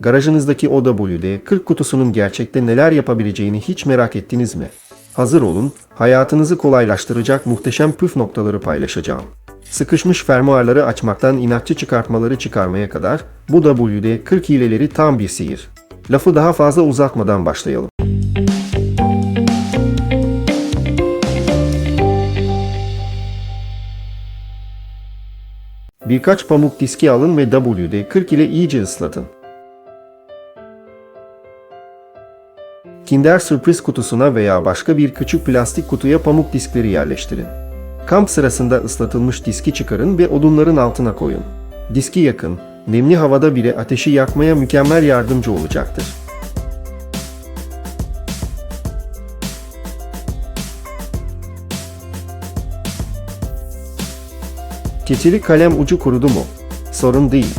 Garajınızdaki o WD-40 kutusunun gerçekte neler yapabileceğini hiç merak ettiniz mi? Hazır olun, hayatınızı kolaylaştıracak muhteşem püf noktaları paylaşacağım. Sıkışmış fermuarları açmaktan inatçı çıkartmaları çıkarmaya kadar bu WD-40 hileleri tam bir sihir. Lafı daha fazla uzatmadan başlayalım. Birkaç pamuk diski alın ve WD-40 ile iyice ıslatın. Kinder sürpriz kutusuna veya başka bir küçük plastik kutuya pamuk diskleri yerleştirin. Kamp sırasında ıslatılmış diski çıkarın ve odunların altına koyun. Diski yakın, nemli havada bile ateşi yakmaya mükemmel yardımcı olacaktır. Keçeli kalem ucu kurudu mu? Sorun değil.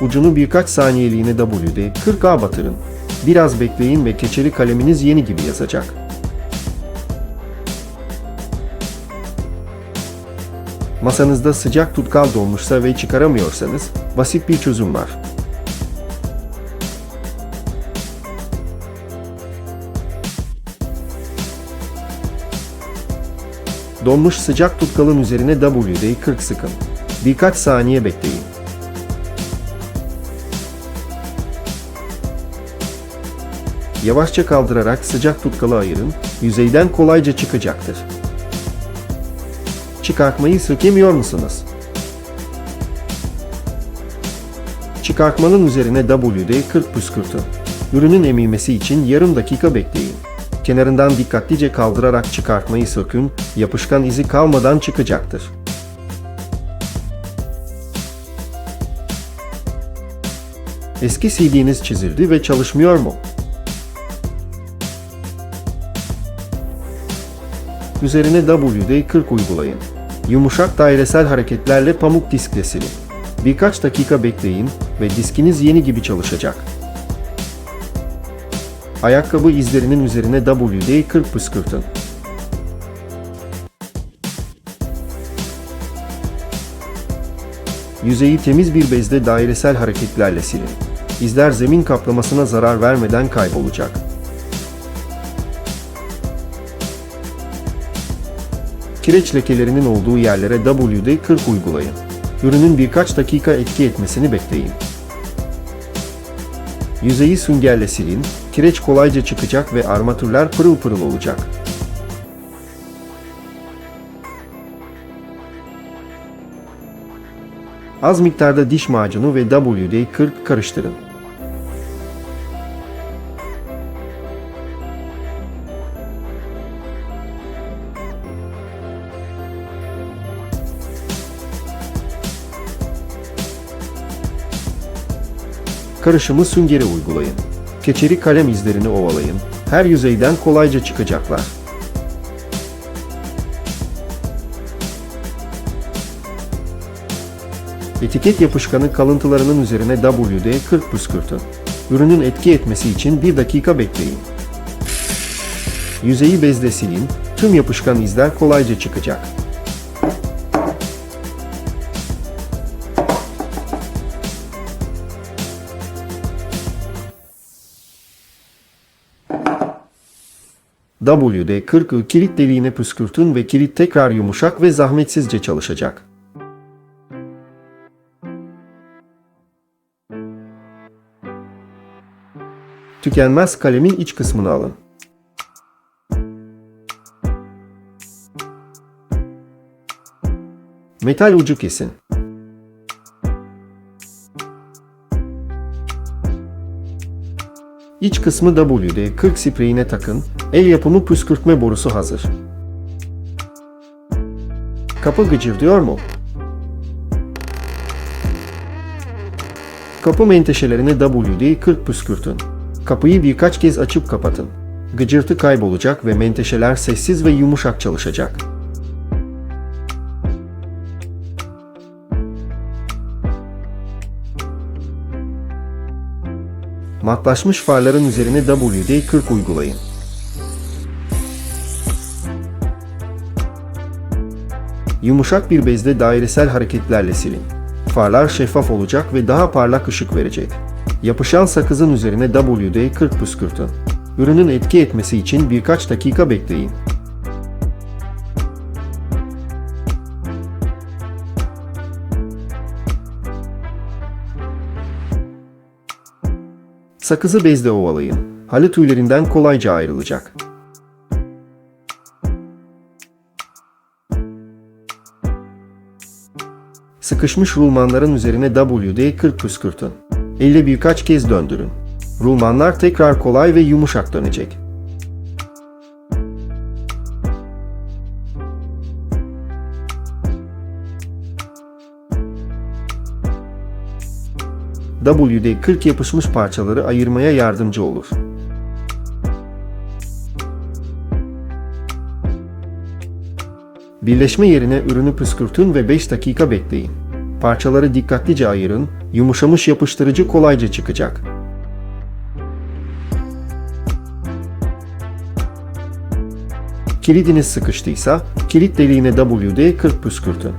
Ucunu birkaç saniyeliğine WD-40'a batırın. Biraz bekleyin ve keçeli kaleminiz yeni gibi yazacak. Masanızda sıcak tutkal dolmuşsa ve çıkaramıyorsanız basit bir çözüm var. Donmuş sıcak tutkalın üzerine WD-40 sıkın. Birkaç saniye bekleyin. Yavaşça kaldırarak sıcak tutkalı ayırın, yüzeyden kolayca çıkacaktır. Çıkartmayı sökemiyor musunuz? Çıkartmanın üzerine WD-40 püskürtün. Ürünün emilmesi için yarım dakika bekleyin. Kenarından dikkatlice kaldırarak çıkartmayı sökün, yapışkan izi kalmadan çıkacaktır. Eski CD'niz çizildi ve çalışmıyor mu? Üzerine WD-40 uygulayın. Yumuşak dairesel hareketlerle pamuk diskle silin. Birkaç dakika bekleyin ve diskiniz yeni gibi çalışacak. Ayakkabı izlerinin üzerine WD-40 püskürtün. Yüzeyi temiz bir bezde dairesel hareketlerle silin. İzler zemin kaplamasına zarar vermeden kaybolacak. Kireç lekelerinin olduğu yerlere WD-40 uygulayın. Ürünün birkaç dakika etki etmesini bekleyin. Yüzeyi süngerle silin, kireç kolayca çıkacak ve armatürler pırıl pırıl olacak. Az miktarda diş macunu ve WD-40 karıştırın. Karışımı süngere uygulayın. Keçeli kalem izlerini ovalayın. Her yüzeyden kolayca çıkacaklar. Etiket yapışkanı kalıntılarının üzerine WD-40 püskürtün. Ürünün etki etmesi için 1 dakika bekleyin. Yüzeyi bezle silin, tüm yapışkan izler kolayca çıkacak. WD-40'ı kilit deliğine püskürtün ve kilit tekrar yumuşak ve zahmetsizce çalışacak. Tükenmez kalemin iç kısmını alın. Metal ucu kesin. İç kısmı WD-40 spreyine takın, el yapımı püskürtme borusu hazır. Kapı gıcırdıyor mu? Kapı menteşelerine WD-40 püskürtün. Kapıyı birkaç kez açıp kapatın. Gıcırtı kaybolacak ve menteşeler sessiz ve yumuşak çalışacak. Matlaşmış farların üzerine WD-40 uygulayın. Yumuşak bir bezde dairesel hareketlerle silin. Farlar şeffaf olacak ve daha parlak ışık verecek. Yapışan sakızın üzerine WD-40 püskürtün. Ürünün etki etmesi için birkaç dakika bekleyin. Sakızı bezle ovalayın. Halı tüylerinden kolayca ayrılacak. Sıkışmış rulmanların üzerine WD-40 püskürtün. Elle birkaç kez döndürün. Rulmanlar tekrar kolay ve yumuşak dönecek. WD-40 yapışmış parçaları ayırmaya yardımcı olur. Birleşme yerine ürünü püskürtün ve 5 dakika bekleyin. Parçaları dikkatlice ayırın, yumuşamış yapıştırıcı kolayca çıkacak. Kilidiniz sıkıştıysa kilit deliğine WD-40 püskürtün.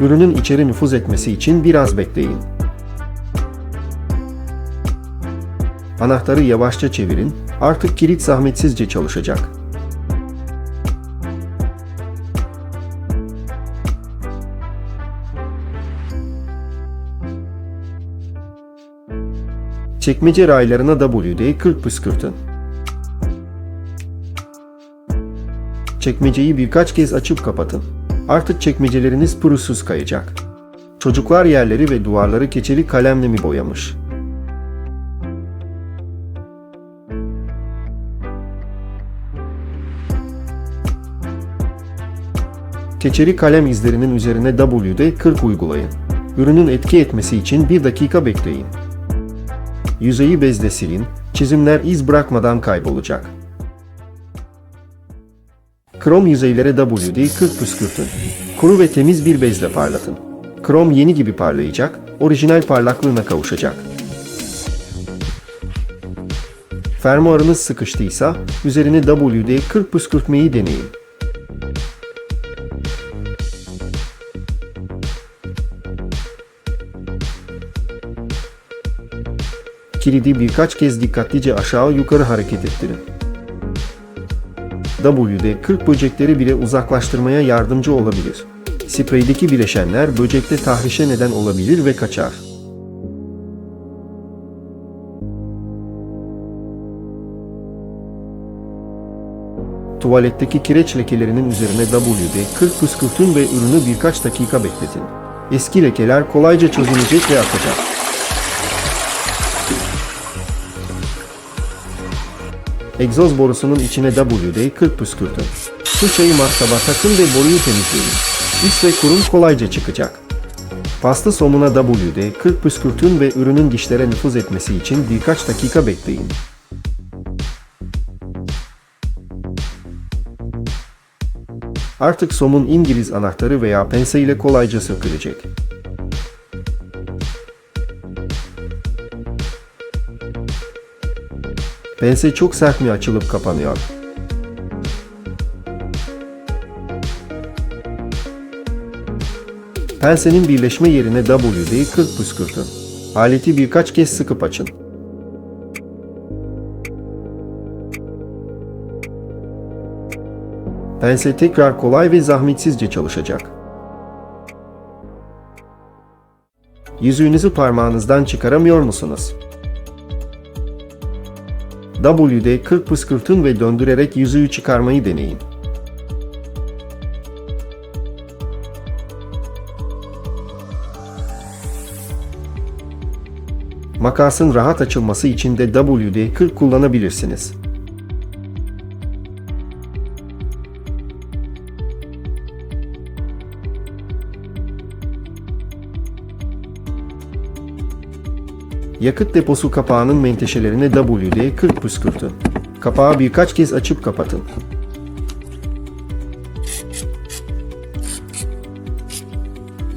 Ürünün içeri nüfuz etmesi için biraz bekleyin. Anahtarı yavaşça çevirin, artık kilit zahmetsizce çalışacak. Çekmece raylarına WD-40 püskürtün. Çekmeceyi birkaç kez açıp kapatın. Artık çekmeceleriniz pürüzsüz kayacak. Çocuklar yerleri ve duvarları keçeli kalemle mi boyamış? Keçeli kalem izlerinin üzerine WD-40 uygulayın. Ürünün etki etmesi için 1 dakika bekleyin. Yüzeyi bezle silin, çizimler iz bırakmadan kaybolacak. Krom yüzeylere WD-40 püskürtün. Kuru ve temiz bir bezle parlatın. Krom yeni gibi parlayacak, orijinal parlaklığına kavuşacak. Fermuarınız sıkıştıysa üzerine WD-40 püskürtmeyi deneyin. Kilidi birkaç kez dikkatlice aşağı yukarı hareket ettirin. WD-40 böcekleri bile uzaklaştırmaya yardımcı olabilir. Spreydeki bileşenler böcekte tahrişe neden olabilir ve kaçar. Tuvaletteki kireç lekelerinin üzerine WD-40 püskürtün ve ürünü birkaç dakika bekletin. Eski lekeler kolayca çözülecek ve akacak. Egzoz borusunun içine WD-40 püskürtün. Fırçayı matkaba takın ve boruyu temizleyin. İs ve kurum kolayca çıkacak. Pasta somuna WD-40 püskürtün ve ürünün dişlere nüfuz etmesi için birkaç dakika bekleyin. Artık somun İngiliz anahtarı veya pense ile kolayca sökülecek. Pense çok sert mi açılıp kapanıyor? Pensenin birleşme yerine WD-40 püskürtün. Aleti birkaç kez sıkıp açın. Pense tekrar kolay ve zahmetsizce çalışacak. Yüzüğünüzü parmağınızdan çıkaramıyor musunuz? WD-40 püskürtün ve döndürerek yüzüğü çıkarmayı deneyin. Makasın rahat açılması için de WD-40 kullanabilirsiniz. Yakıt deposu kapağının menteşelerine WD-40 püskürtün. Kapağı birkaç kez açıp kapatın.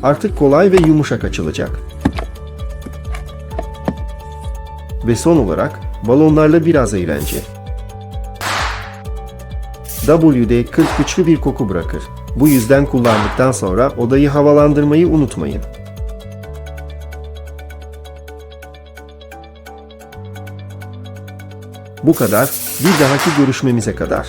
Artık kolay ve yumuşak açılacak. Ve son olarak balonlarla biraz eğlence. WD-40 güçlü bir koku bırakır. Bu yüzden kullandıktan sonra odayı havalandırmayı unutmayın. Bu kadar, bir dahaki görüşmemize kadar.